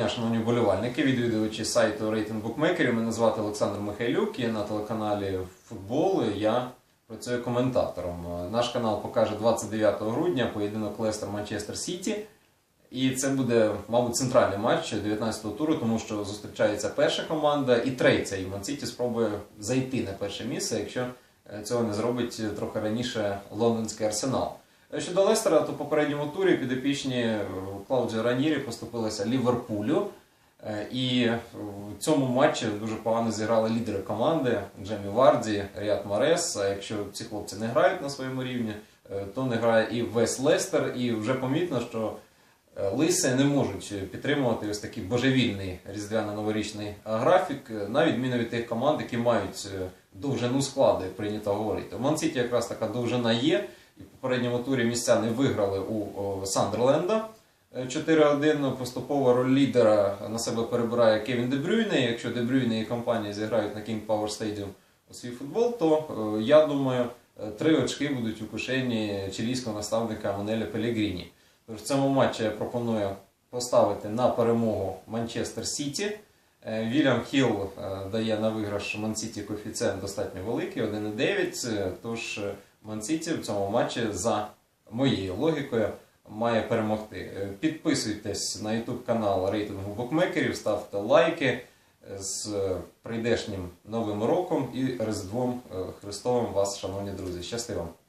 шановні вболівальники, відвідувачі сайту рейтинг букмекерів. Мене звати Олександр Михайлюк. Я на телеканалі Футбол. Я працюю коментатором. Наш канал покаже 29 грудня поєдинок Лестер Манчестер Сіті. І це буде, мабуть, центральний матч 19-го туру, тому що зустрічається перша команда, і третя. І Ман-Сіті спробує зайти на перше місце, якщо е, цього не зробить трохи раніше лондонський арсенал. Е, Щодо Лестера, то в попередньому турі підопічні е, Клауджо Ранірі поступилися Ліверпулю. Е, І в цьому матчі дуже погано зіграли лідери команди Джемі Варді, Ріат Марес. А якщо ці хлопці не грають на своєму рівні, е, то не грає і весь Лестер. І вже помітно, що Лиси не можуть підтримувати ось такий божевільний різдвяно-новорічний графік, на відміну від тих команд, які мають довжину складу, як прийнято говорити. У Мансіті якраз така довжина є. Попередньому турі містяни виграли у Сандерленда. Е, 4-1 поступово роль лідера на себе перебирає Кевін Дебрюйне. Якщо Дебрюйне і компанія зіграють на King Power Stadium у свій футбол, то е, я думаю, е, три очки будуть у кишені чилійського наставника Манеля Пелегріні. Тож в цьому матчі я пропоную поставити на перемогу Манчестер Сіті. Вільям Хіл е, дає на виграш Ман-Сіті коефіцієнт достатньо великий, 1,9. Е, Тож Ман-Сіті в цьому матчі за моєю логікою має перемогти. Е, Підписуйтесь на YouTube канал рейтингу букмекерів, ставте лайки з е, прийдешнім новим роком і Різдвом е, Христовим вас, шановні друзі. Щасти вам!